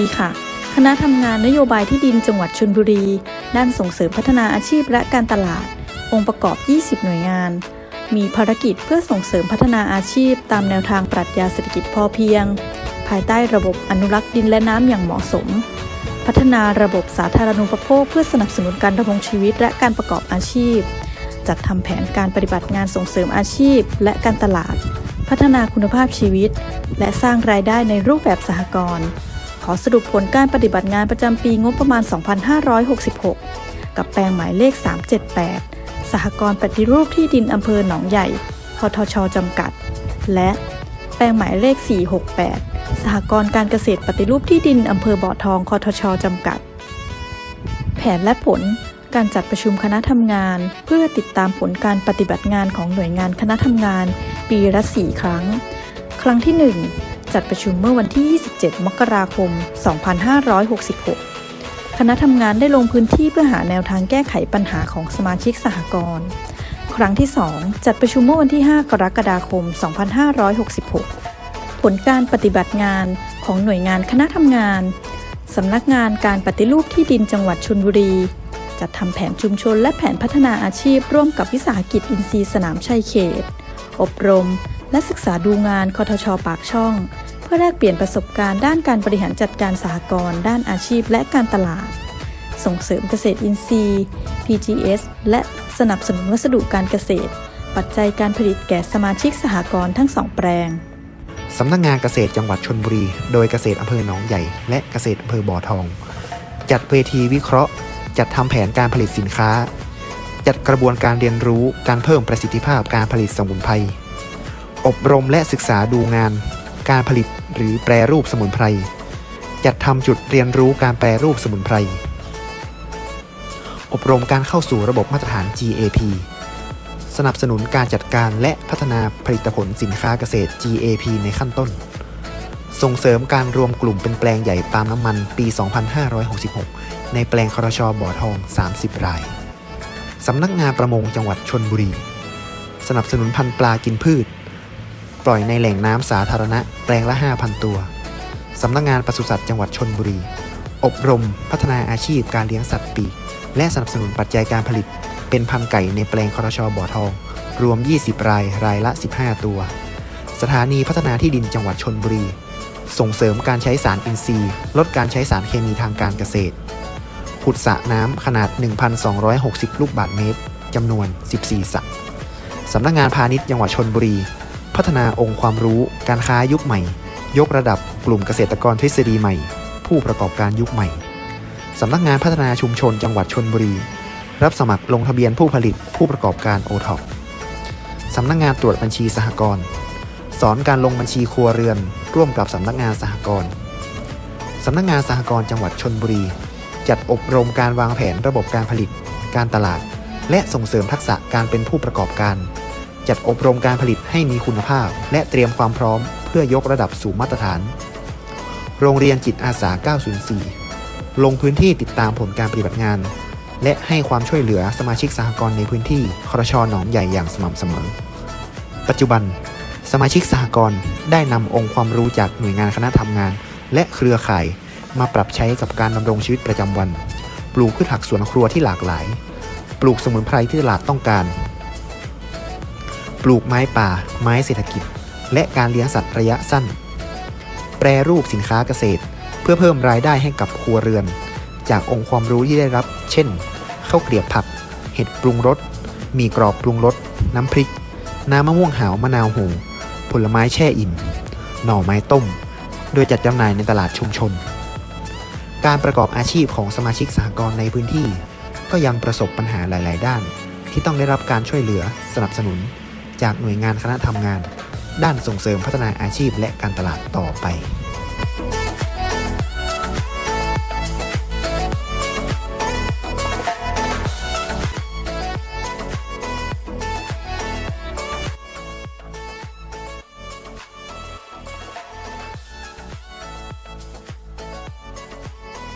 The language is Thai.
ดีค่ะ คณะทำงานนโยบายที่ดินจังหวัดชลบุรี ด้านส่งเสริมพัฒนาอาชีพและการตลาด องค์ประกอบ 20 หน่วยงาน มีภารกิจเพื่อส่งเสริมพัฒนาอาชีพ ตามแนวทางปรัชญาเศรษฐกิจพอเพียง ภายใต้ระบบอนุรักษ์ดินและน้ำอย่างเหมาะสม พัฒนาระบบสาธารณูปโภคเพื่อสนับสนุนการดำรงชีวิตและการประกอบอาชีพ จัดทำแผนการปฏิบัติงานส่งเสริมอาชีพ และการตลาดพัฒนาคุณภาพชีวิต และสร้างรายได้ในรูปแบบสหกรณ์ ขอสรุปผลการปฏิบัติงานประจำปีงบประมาณ 2566 กับแปลงหมายเลข 378 สหกรณ์ปฏิรูปที่ดินอำเภอหนองใหญ่คทชจำกัด และแปลงหมายเลข 468 สหกรณ์การเกษตรปฏิรูปที่ดินอำเภอบ่อทองคทชจำกัด แผนและผลการจัดประชุมคณะทำงาน เพื่อติดตามผลการปฏิบัติงานของหน่วยงานคณะทำงาน ปีละ 4 ครั้ง ครั้งที่ 1 จัดประชุมเมื่อวันที่ 27 มกราคม 2566 คณะทำงานได้ลงพื้นที่เพื่อหาแนวทางแก้ไขปัญหาของสมาชิกสหกรณ์ ครั้งที่ 2 จัดประชุมเมื่อวันที่ 5 กรกฎาคม 2566 ผลการปฏิบัติงานของหน่วยงานคณะทำงานสำนักงานการปฏิรูปที่ดินจังหวัดชลบุรี จัดทำแผนชุมชนและแผนพัฒนาอาชีพร่วมกับวิสาหกิจอินทรีย์สนามชัยเขต อบรม และศึกษาดูงานคทชปากช่อง เพื่อแลกเปลี่ยนประสบการณ์ด้านการบริหารจัดการสหกรณ์ด้านอาชีพและการตลาด ส่งเสริมเกษตรอินทรีย์ PGS และสนับสนุนวัสดุการเกษตร ปัจจัยการผลิตแก่สมาชิกสหกรณ์ทั้งสองแปลงสำนักงานเกษตรจังหวัดชนบุรี โดยเกษตรอำเภอหนองใหญ่ และเกษตรอำเภอบ่อทอง จัดเวทีวิเคราะห์ จัดทำแผนการผลิตสินค้า จัดกระบวนการเรียนรู้การเพิ่มประสิทธิภาพการผลิตสมุนไพร อบรมและศึกษาดูงาน การผลิตหรือแปรรูปสมุนไพร จัดทำจุดเรียนรู้การแปรรูปสมุนไพร อบรมการเข้าสู่ระบบมาตรฐาน GAP สนับสนุนการจัดการและพัฒนาผลิตผลสินค้าเกษตร GAP ในขั้นต้น ส่งเสริมการรวมกลุ่มเป็นแปลงใหญ่ปาล์มน้ำมันปี 2566 ในแปลงครชบ่อทอง 30 ราย สำนักงานประมงจังหวัดชนบุรี สนับสนุนพันธุ์ปลากินพืช ปล่อยในแหล่งน้ำสาธารณะแปลงละ 5,000 ตัว สำนักงานปศุสัตว์จังหวัดชนบุรี อบรม พัฒนาอาชีพการเลี้ยงสัตว์ปีก และสนับสนุนปัจจัยการผลิต เป็นพันไก่ในแปลงคอรชอบ่อทอง รวม 20 ราย รายละ 15 ตัว สถานีพัฒนาที่ดินจังหวัดชนบุรี ส่งเสริมการใช้สารอินทรีย์ ลดการใช้สารเคมีทางการเกษตร ขุดสระน้ำขนาด 1,260 ลูกบาศก์เมตรจำนวน 14สระสำนักงานพาณิชย์จังหวัดชนบุรี พัฒนาองค์ความรู้การค้ายุคใหม่ ยกระดับกลุ่มเกษตรกรทฤษฎีใหม่ ผู้ประกอบการยุคใหม่ สำนักงานพัฒนาชุมชนจังหวัดชนบุรี รับสมัครลงทะเบียนผู้ผลิตผู้ประกอบการโอท็อปสำนักงานตรวจบัญชีสหกรณ์สอนการลงบัญชีครัวเรือน ร่วมกับสำนักงานสหกรณ์สำนักงานสหกรณ์จังหวัดชนบุรี จัดอบรมการวางแผนระบบการผลิต การตลาด และส่งเสริมทักษะการเป็นผู้ประกอบการ จัดอบรมการผลิตให้มีคุณภาพ และเตรียมความพร้อมเพื่อยกระดับสู่มาตรฐาน โรงเรียนจิตอาสา 904 ลงพื้นที่ติดตามผลการปฏิบัติงาน และให้ความช่วยเหลือสมาชิกสหกรณ์ในพื้นที่ครชหนองใหญ่อย่างสม่ำเสมอ ปัจจุบัน สมาชิกสหกรณ์ได้นำองค์ความรู้จากหน่วยงานคณะทำงาน และเครือข่ายมาปรับใช้กับการดำรงชีวิตประจำวัน ปลูกพืชผักสวนครัวที่หลากหลาย ปลูกสมุนไพรที่ตลาดต้องการ ปลูกไม้ป่า ไม้เศรษฐกิจ และการเลี้ยงสัตว์ระยะสั้น แปรรูปสินค้าเกษตร เพื่อเพิ่มรายได้ให้กับครัวเรือน จากองค์ความรู้ที่ได้รับ เช่นข้าวเกลียบผัก เห็ดปรุงรสมีกรอบปรุงรสน้ำพริก น้ำมะม่วงหาวมะนาวโหูผลไม้แช่อิ่ม หน่อไม้ต้ม โดยจัดจำหน่ายในตลาดชุมชน การประกอบอาชีพของสมาชิกสหกรณ์ในพื้นที่ ก็ยังประสบปัญหาหลาย ๆ ด้าน ที่ต้องได้รับการช่วยเหลือสนับสนุน จากหน่วยงานคณะทำงาน ด้านส่งเสริมพัฒนาอาชีพและการตลาดต่อไป